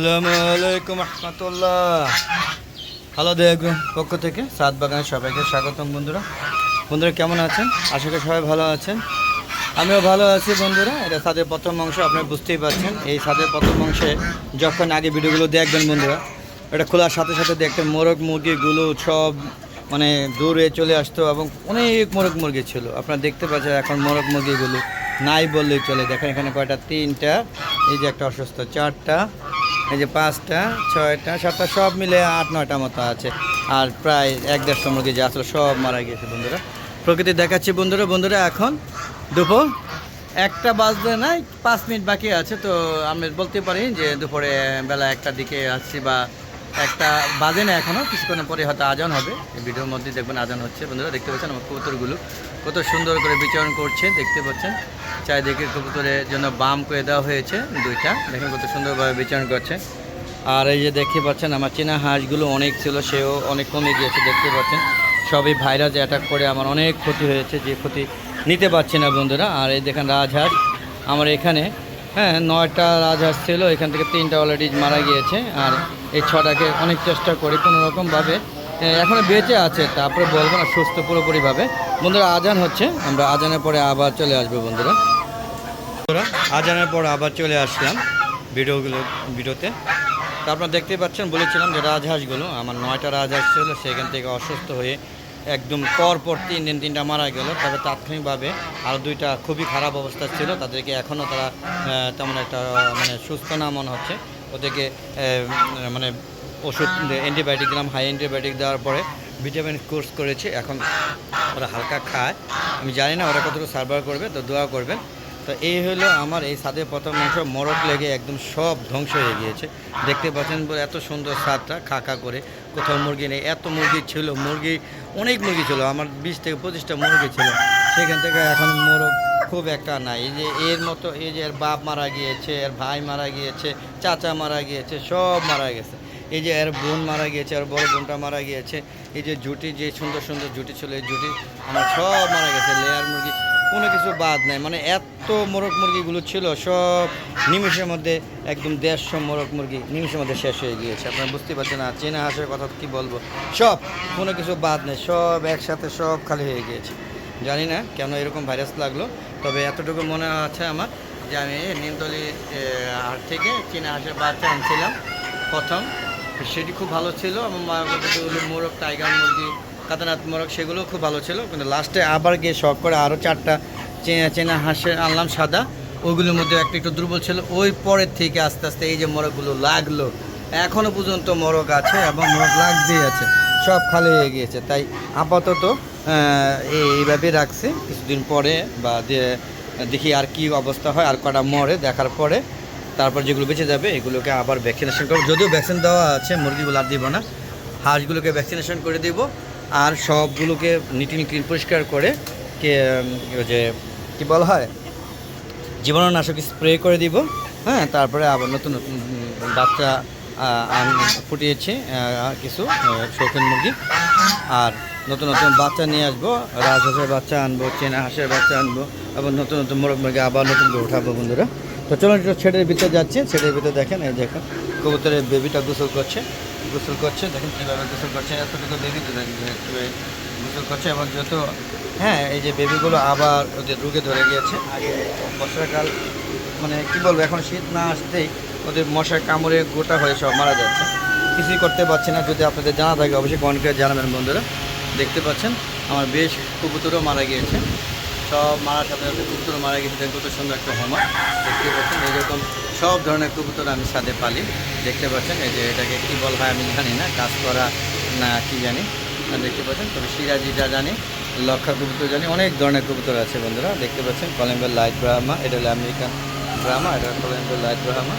আসসালামু রহমতুল্লাহ। হ্যালো দেখুন পক্ষ থেকে, সাত বাগানের সবাইকে স্বাগতম বন্ধুরা। বন্ধুরা, কেমন আছেন? আশা করি সবাই ভালো আছেন। আমিও ভালো আছি বন্ধুরা। এটা সাদের প্রথম অংশ, আপনারা বুঝতেই পারছেন। এই সাদের প্রথম অংশে যখন আগে ভিডিওগুলো দেখবেন বন্ধুরা, এটা খোলার সাথে সাথে দেখতেন মোরগ মুরগিগুলো সব মানে দূরে চলে আসতো এবং অনেক মোরগ, মুরগি ছিল। আপনারা দেখতে পাচ্ছেন এখন মোরগ মুরগিগুলো নাই বললেই চলে। দেখেন এখানে কয়টা? তিনটা। এই যে একটা অসুস্থ, চারটা। এই যে পাঁচটা, ছয়টা, সাতটা, সব মিলে আট, নয়টা মতো আছে। আর প্রায় এক দেড়শো মুরগি যে আসলে সব মারা গিয়েছে বন্ধুরা। প্রকৃতি দেখাচ্ছি বন্ধুরা বন্ধুরা, এখন দুপুর একটা বাজতে নাই, পাঁচ মিনিট বাকি আছে, তো আমি বলতে পারি যে দুপুরে বেলা একটার দিকে আসছি বা একটা বাজে না এখনও কিছুক্ষণ পরে হয়তো আজান হবে। এই ভিডিওর মধ্যে দেখবেন আজান হচ্ছে। বন্ধুরা, দেখতে পাচ্ছেন আমার কবুতরগুলো। কত সুন্দর করে বিচরণ করছে, দেখতে পাচ্ছেন। চারিদিকে কবুতরের জন্য বাম করে দেওয়া হয়েছে, দুইটা। দেখেন কত সুন্দরভাবে বিচরণ করছে। আর এই যে দেখতে পাচ্ছেন, আমার চীনা হাঁসগুলো অনেক ছিল, সেও অনেক কমে গিয়েছে, দেখতে পাচ্ছেন। সবই ভাইরাস অ্যাটাক করে আমার অনেক ক্ষতি হয়েছে, যে ক্ষতি নিতে পারছি না বন্ধুরা। আর এই দেখেন রাজহাঁস, আমার এখানে হ্যাঁ নয়টা রাজহাঁস ছিল এখান থেকে তিনটা অলরেডি মারা গিয়েছে, আর এই ছটাকে অনেক চেষ্টা করি কোনো রকমভাবে। এখনও বেঁচে আছে, তারপরে বলব না, সুস্থ পুরোপুরিভাবে। বন্ধুরা, আজান হচ্ছে, আমরা আজানের পরে আবার চলে আসব বন্ধুরা। বন্ধুরা, আজানের পর আবার চলে আসলাম ভিডিওগুলো, ভিডিওতে। তো আপনারা দেখতেই পাচ্ছেন, বলেছিলাম যে রাজহাঁসগুলো আমার নয়টা রাজহাঁস ছিল সেখান থেকে অসুস্থ হয়ে একদম পর পর তিন দিন তিনটা মারা গেল। তবে তাৎক্ষণিকভাবে আরও দুইটা খুবই খারাপ অবস্থা ছিল। তাদেরকে এখনও তারা তেমন একটা মানে সুস্থ না মনে হচ্ছে। ওদেরকে মানে ওষুধ অ্যান্টিবায়োটিক দিলাম। হাই অ্যান্টিবায়োটিক দেওয়ার পরে ভিটামিন কোর্স করেছে। এখন ওরা হালকা খায়। আমি জানি না ওরা কতটুকু সার্ভার করবে, তো দোয়া করবেন। তো এই হলো আমার, এই ছাদের প্রথম অংশ। মরক লেগে একদম সব ধ্বংস হয়ে গিয়েছে। দেখতে পাচ্ছেন এত সুন্দর ছাদটা খাকা করে। কোথাও মুরগি নেই। এত মুরগি ছিল, মুরগি অনেক মুরগি ছিল। আমার বিশ থেকে পঁচিশটা মুরগি ছিল। সেখান থেকে এখন মোরগ খুব একটা নাই। এই যে এর মতো, এই যে এর বাপ মারা গিয়েছে, এর ভাই মারা গিয়েছে, চাচা মারা গিয়েছে, সব মারা গেছে। এই যে এর বোন মারা গিয়েছে আর বড় বোনটা মারা গিয়েছে। এই যে জুটি, যে সুন্দর সুন্দর জুটি ছিল, এই জুটি আমার সব মারা গেছে। লেয়ার মুরগি কোনো কিছু বাদ নাই। মানে এত মোরগ মুরগিগুলো ছিল, সব নিমিষের মধ্যে একদম দেড়শো মোরগ মুরগি নিমিষের মধ্যে শেষ হয়ে গিয়েছে। আপনারা বুঝতে পারছেন না চেনা হাঁসের কথা কি বলব? সব, কোনো কিছু বাদ নেই, সব একসাথে সব খালি হয়ে গিয়েছে। জানি না কেন এরকম ভাইরাস লাগল, তবে এতটুকু মনে আছে আমার যে আমি নিমতলি হাট থেকে চীনা হাঁসের বাচ্চা আনছিলাম প্রথম। সেটি খুব ভালো ছিল যেগুলো মোরগ, টাইগার মুরগি কাতানাথ মোরগ সেগুলো খুব ভালো ছিল। কিন্তু লাস্টে আবার গিয়ে শখ করে আরও চারটা চেনা চেনা হাঁসের আনলাম সাদা। ওইগুলোর মধ্যে একটা একটু দুর্বল ছিল। ওই পরের থেকে আস্তে আস্তে এই যে মোরগগুলো লাগল। এখনও পর্যন্ত মোরগ আছে এবং মোরগ লাগতেই আছে। সব খালি হয়ে গিয়েছে। তাই আপাতত এইভাবে রাখছি। কিছুদিন পরে বা দেখি আর কি অবস্থা হয়। আর কটা মরে দেখার পরে তারপর যেগুলো বেঁচে যাবে, এগুলোকে আবার ভ্যাকসিনেশন করব। যদিও ভ্যাকসিন দেওয়া আছে, মুরগিগুলো আর দিব না। হাঁসগুলোকে ভ্যাকসিনেশন করে দিব। আর সবগুলোকে নিটিন ক্লিন পরিষ্কার করে কে যে কী বলা হয়? জীবাণুনাশক স্প্রে করে দিব। হ্যাঁ তারপরে আবার নতুন নতুন বাচ্চা ফুটিয়েছি কিছু শৌখিন মুরগি। আর নতুন নতুন বাচ্চা নিয়ে আসব, রাজহাঁসের বাচ্চা আনব চেনা হাঁসের বাচ্চা আনব এবং নতুন নতুন মোরগ মুরগি আবার নতুন করে উঠাবো বন্ধুরা। তো চলুন ছেড়ের ভিতরে যাচ্ছে, ছেড়ের ভিতরে দেখেন, এই দেখেন, কবুতরের বেবিটা গোসল করছে। গোসল করছে, দেখেন কীভাবে গোসল করছে, এতটুকু বেবি তো দেখেন গোসল করছে এবং যত হ্যাঁ এই যে বেবিগুলো আবার ওদের রোগে ধরে গিয়েছে, আগে বর্ষাকাল মানে কি বলব, এখন শীত না আসতেই ওদের মশার কামড়ে গোটা হয়ে সব মারা যাচ্ছে। কিছুই করতে পারছি না, যদি আপনাদের জানা থাকে, অবশ্যই কমেন্ট করে জানাবেন বন্ধুরা। দেখতে পাচ্ছেন, আমার বেশ কবুতরও মারা গিয়েছে। সব মারা সাথে সাথে কবুতর মারা গেছে। কত সুন্দর একটা হোমা দেখতে পাচ্ছেন এইরকম সব ধরনের কবুতর আমি সাথে পালি। দেখতে পাচ্ছেন, এই যে এটাকে কী বল হয় আমি জানি না, কাজ করা না কি জানি। দেখতে পাচ্ছেন, তবে সিরাজিটা জানি, লক্ষা কবুতর জানি, অনেক ধরনের কবুতর আছে বন্ধুরা। দেখতে পাচ্ছেন কলম্বের লাইট ব্রাহ্মা, এটা হলো আমেরিকান ব্রাহ্মা, এটা কলম্বের লাইট ব্রাহ্মা।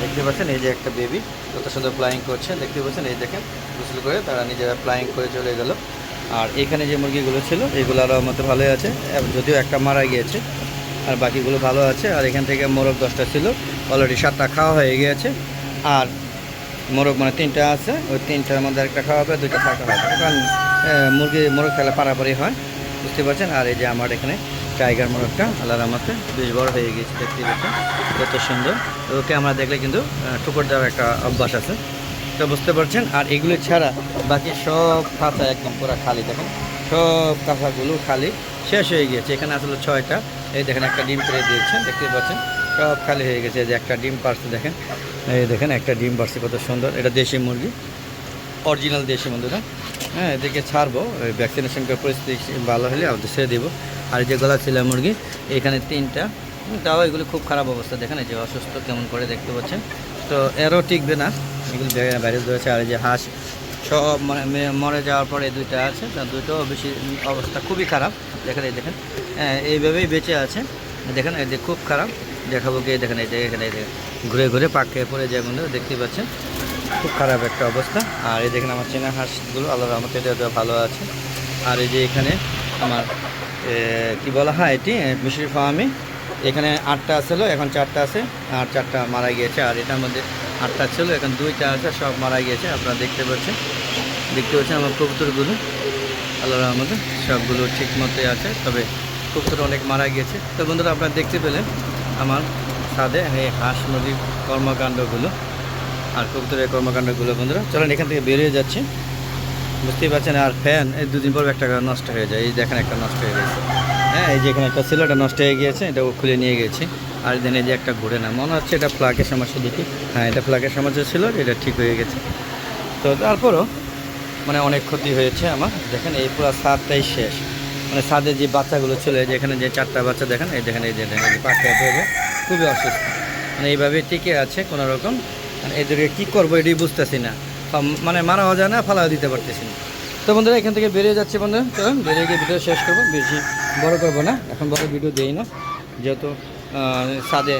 দেখতে পাচ্ছেন, এই যে একটা বেবি কত সুন্দর ফ্লাইং করছে। দেখতে পাচ্ছেন, এই দেখেন, গোসল করে তারা নিজেরা ফ্লাইং করে চলে গেল। আর এখানে যে মুরগিগুলো ছিল এগুলো আরও মতো ভালোই আছে। যদিও একটা মারা গিয়েছে, আর বাকিগুলো ভালো আছে। আর এখান থেকে মোরগ দশটা ছিল অলরেডি সাতটা খাওয়া হয়ে গিয়েছে। আর মোরগ মানে তিনটা আছে, ওই তিনটার মধ্যে একটা খাওয়া হবে, দুইটা থাকা হবে। কারণ মুরগি, মোরগ খেলে পারাপারি হয়, বুঝতে পারছেন? আর এই যে আমার এখানে টাইগার মোরগটা আল্লাহ রহমতে বেশ বড় হয়ে গেছে দেখতে পাচ্ছেন কত সুন্দর। ওকে আমরা দেখলে কিন্তু ঠুকর দেওয়ার একটা অভ্যাস আছে। তো বুঝতে পারছেন? আর এগুলো ছাড়া বাকি সব খাঁচা একদম পুরো খালি, দেখেন। সব কাঁচাগুলো খালি। শেষ হয়ে গিয়েছে। এখানে আসলে ছয়টা। এই দেখেন, একটা ডিম পেরে দিয়েছে দেখতে পাচ্ছেন? সব খালি হয়ে গেছে। যে একটা ডিম পারছে, দেখেন। এই দেখেন, একটা ডিম পারছে, কত সুন্দর। এটা দেশি মুরগি। অরিজিনাল দেশি বন্ধুরা হ্যাঁ এদিকে ছাড়বো। ভ্যাকসিনেশন করে পরিস্থিতি ভালো হলে আমাদের ছেড়ে দেবো। আর যে গলা ছিল মুরগি, এখানে তিনটা। তাও এগুলো খুব খারাপ অবস্থা। দেখেন, এই যে অসুস্থ কেমন করে দেখতে পাচ্ছেন। তো এরও টিকবে না। এগুলো বাইরে রয়েছে আর এই যে হাঁস, সব মানে মরে যাওয়ার পরে এই দুইটা আছে। তা দুটো বেশি অবস্থা খুবই খারাপ। দেখেন, এই দেখেন। হ্যাঁ এইভাবেই বেঁচে আছে। দেখেন, এই খুব খারাপ। দেখাবো গিয়ে, দেখেন, এই যে, এখানে, এই ঘুরে ঘুরে পাকে পড়ে যায় বন্ধু দেখতে পাচ্ছেন। খুব খারাপ একটা অবস্থা। আর এই দেখেন, আমার চেনা হাঁসগুলো আল্লাহ রহমতে এটা ভালো আছে। আর এই যে এখানে আমার কি বলা হয় এটি? মিশরি ফার্মে। এখানে আটটা ছিল এখন চারটা আছে, আর চারটা মারা গিয়েছে। আর এটার মধ্যে আটটা ছিল, এখন দুইটা আছে, সব মারা গিয়েছে, আপনারা দেখতে পাচ্ছেন। দেখতে পাচ্ছেন আমার কবুতরগুলো। আল্লাহ রহমতে সবগুলো ঠিক মতোই আছে, তবে কবুতর অনেক মারা গিয়েছে। তো বন্ধুরা, আপনারা দেখতে পেলেন আমার ছাদে এই হাঁস মুরগির কর্মকাণ্ডগুলো আর কবুতরের কর্মকাণ্ডগুলো, বন্ধুরা। চলেন এখান থেকে বেরিয়ে যাচ্ছে। বুঝতেই পারছেন, আর ফ্যান এই দুদিন পর একটা নষ্ট হয়ে যায়। এই দেখেন, একটা নষ্ট হয়ে গেছে। হ্যাঁ এই যে এখানে একটা ছিল নষ্ট হয়ে গিয়েছে, এটা খুলে নিয়ে গেছি। আর দিন এই যে একটা ঘুরে না, মনে হচ্ছে এটা ফ্লাকের সমস্যা দেখি। হ্যাঁ এটা ফ্লাকের সমস্যা ছিল, এটা ঠিক হয়ে গেছে। তো তারপরও মানে অনেক ক্ষতি হয়েছে আমার। দেখেন, এই পুরো ছাদটাই শেষ। মানে ছাদে যে বাচ্চাগুলো ছিল, এই যে এখানে যে চারটা বাচ্চা, দেখেন, এই দেখেন, এই যে, দেখেন, এই যে পাখি হয়ে যায় খুবই অসুস্থ। মানে এইভাবে টিকে আছে কোনো রকম। মানে এদেরকে কী করব এটাই বুঝতেছি না। মানে মারাও যায় না, ফালাও দিতে পারতেছি না। তো বন্ধুরা, এখান থেকে বেরিয়ে যাচ্ছে বন্ধুরা। তো বেরিয়ে গিয়ে ভিডিও শেষ করব। বেশি বড় করব না, এখন বড় ভিডিও দেই না। যেহেতু ছাদে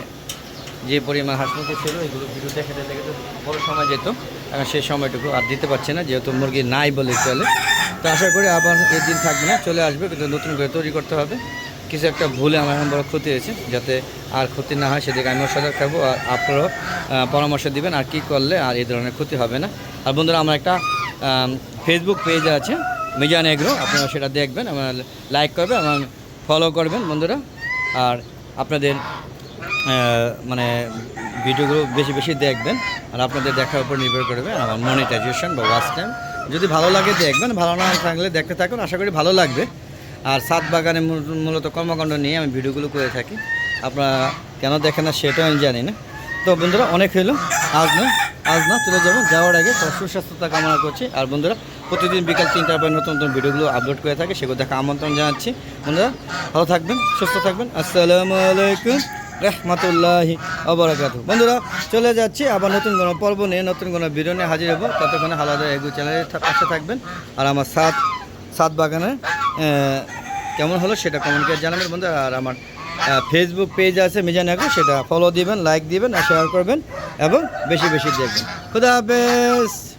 যে পরিমাণ হাসপাতাল ছিল, এগুলো ভিডিও দেখে দেখে বড় সময় যেত। এখন সেই সময়টুকু আর দিতে পারছে না, যেহেতু মুরগি নাই বলে চলে। তো আশা করি আবার এই দিন থাকবে না, চলে আসবে, কিন্তু নতুন করে তৈরি করতে হবে। কিছু একটা ভুলে আমার এখন বড় ক্ষতি হয়েছে, যাতে আর ক্ষতি না হয়, সেদিকে আমিও সজাগ থাকব। আর আপনারাও পরামর্শ দিবেন আর কি করলে আর এই ধরনের ক্ষতি হবে না। আর বন্ধুরা, আমার একটা ফেসবুক পেজ আছে, মিজান এগ্রো, আপনারা সেটা দেখবেন, আমার লাইক করবেন এবং ফলো করবেন বন্ধুরা। আর আপনাদের মানে ভিডিওগুলো বেশি বেশি দেখবেন আর আপনাদের দেখার উপর নির্ভর করবে আমার মনিটাইজেশন বা ওয়াচ টাইম যদি ভালো লাগে দেখবেন, ভালো না থাকলে দেখতে থাকুন, আশা করি ভালো লাগবে। আর সাত বাগানে মূল- মূলত কর্মকাণ্ড নিয়ে আমি ভিডিওগুলো করে থাকি। আপনারা কেন দেখেন না সেটাও আমি জানি না। তো বন্ধুরা, অনেক হলো আজ না আজ না চলে যাব, যাওয়ার আগে সুস্বাস্থ্যতা কামনা করছি। আর বন্ধুরা, প্রতিদিন বিকাল তিনটার পর নতুন নতুন ভিডিওগুলো আপলোড করে থাকে, সেগুলো দেখা আমন্ত্রণ জানাচ্ছি। বন্ধুরা, ভালো থাকবেন, সুস্থ থাকবেন। আসসালামু আলাইকুম রহমতুল্লাহি অবরাকাত বন্ধুরা, চলে যাচ্ছি আবার নতুন কোনো পর্ব নিয়ে, নতুন কোনো ভিডিও নিয়ে হাজির হব। ততক্ষণে হালাদা এগু চ্যানেলের পাশে থাকবেন। আর আমার সাত সাত বাগানে কেমন হলো সেটা কমেন্ট করে জানাবেন বন্ধুরা। আর আমার ফেসবুক পেজ আছে মিজান সেটা ফলো দিবেন লাইক দিবেন, আর শেয়ার করবেন। এবং বেশি বেশি দেখবেন। খুদা হাফেজ।